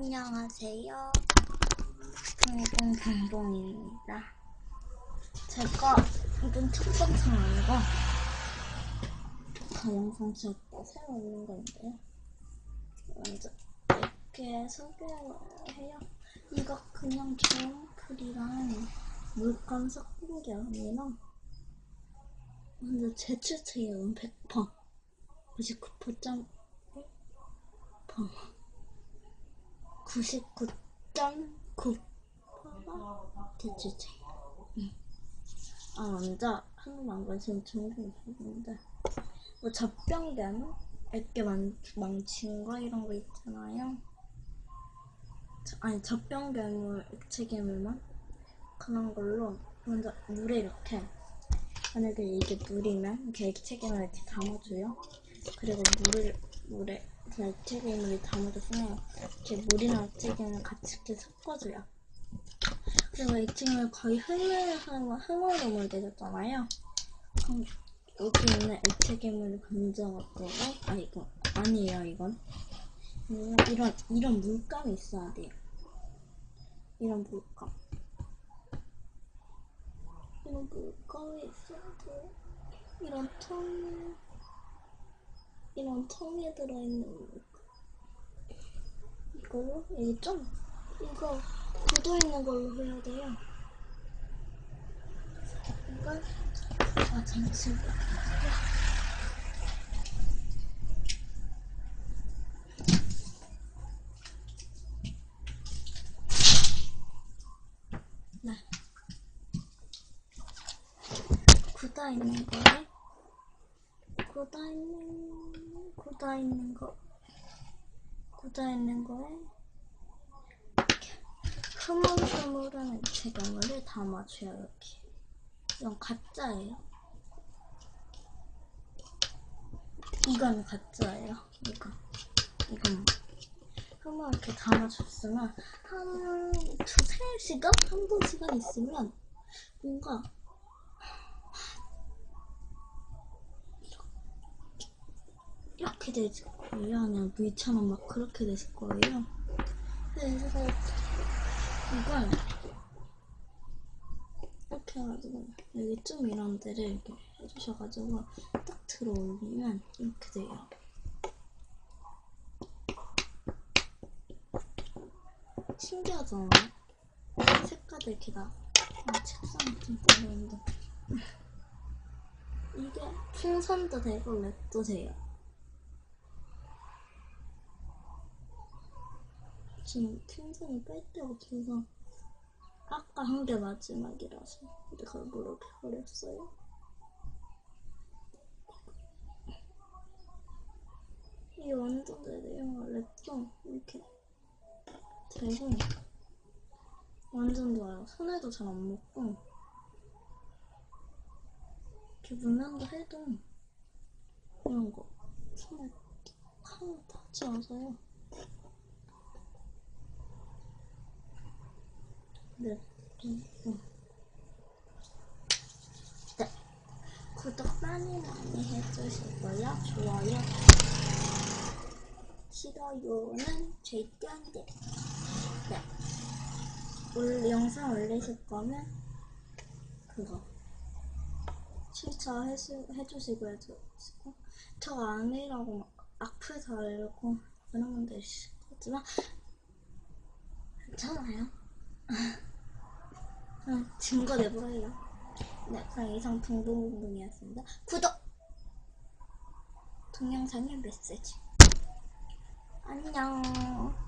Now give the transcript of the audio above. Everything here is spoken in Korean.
안녕하세요. 봉봉봉봉입니다. 제가 이건 첫 영상 아니고 다 영상 찍었다 새로 있는 건데요. 먼저 이렇게 소개를 해요. 이거 그냥 조형풀이랑 물감 섞은 게 아니라 근데 제 추천은 100%, 99.1%, 99.9%가 제 추천이에요. 응. 아, 먼저 한번 관심 준비했는데 뭐 젖병대는 액게 망, 망친 거 이런 거 있잖아요. 저- 아니 젖병괴물, 액체괴물만 그런 걸로 먼저 물에 이렇게 만약에 이게 물이면 이렇게 액체괴물 이렇게 담아줘요. 그리고 물을 물에 그 액체괴물이 담아줬으면 이렇게 물이랑 액체괴물 같이 이렇게 섞어줘요. 그리고 액체괴물 거의 흐물 흐물흐물 되졌잖아요. 그럼 여기 있는 액체괴물을 건져갖고 아 이거 아니에요 이건 이런, 이런 물감이 있어야 돼요. 이런 물감. 이런 물감이 있어야 돼요. 이런 통, 이런 통에 들어있는. 이걸로, 좀, 이거 굳어있는 걸로 해야 돼요. 이걸, 아, 잠시만. 네. 굳어 있는 거에 굳어 있는 굳어 있는 거 굳어 있는 거에 흐물흐물한 액체감을 담아줘요 이렇게. 이건 가짜예요. 이건 가짜예요 이거 이건 한번 이렇게 담아줬으면 한 두세 시간? 한번 시간 있으면 뭔가 이렇게 되실 거예요. 그냥 물처럼 막 그렇게 되실 거예요. 그래서 이걸 이렇게 해가지고 여기 좀 이런 데를 이렇게 해주셔가지고 딱 들어 올리면 이렇게 돼요. 신기하잖아요. 색깔도 이렇게 나. 아, 책상이 좀 보이는데. 이게 풍선도 되고 랩도 돼요. 지금 풍선이 뺄 데가 없어서 아까 한 게 마지막이라서 내가 모르게 버렸어요. 이게 완전 되네요. 랩도 이렇게 되고 완전 좋아요. 손에도 잘안 묻고 이렇게 물난다 해도 이런 거 손에 하나 닿지 않아서요. 네. 네. 구독 많이 많이 해주시고요. 좋아요. 싫어요는 절대 안 돼. 네. 올, 영상 올리실 거면 그거 해주, 해주시고 해주시고 저 아니라고 막 악플 달고 그런 분들 있지만 괜찮아요. 응, 증거 내보래요. 네, 그럼 이상 붕붕붕붕이었습니다. 구독! 동영상의 메시지. 안녕.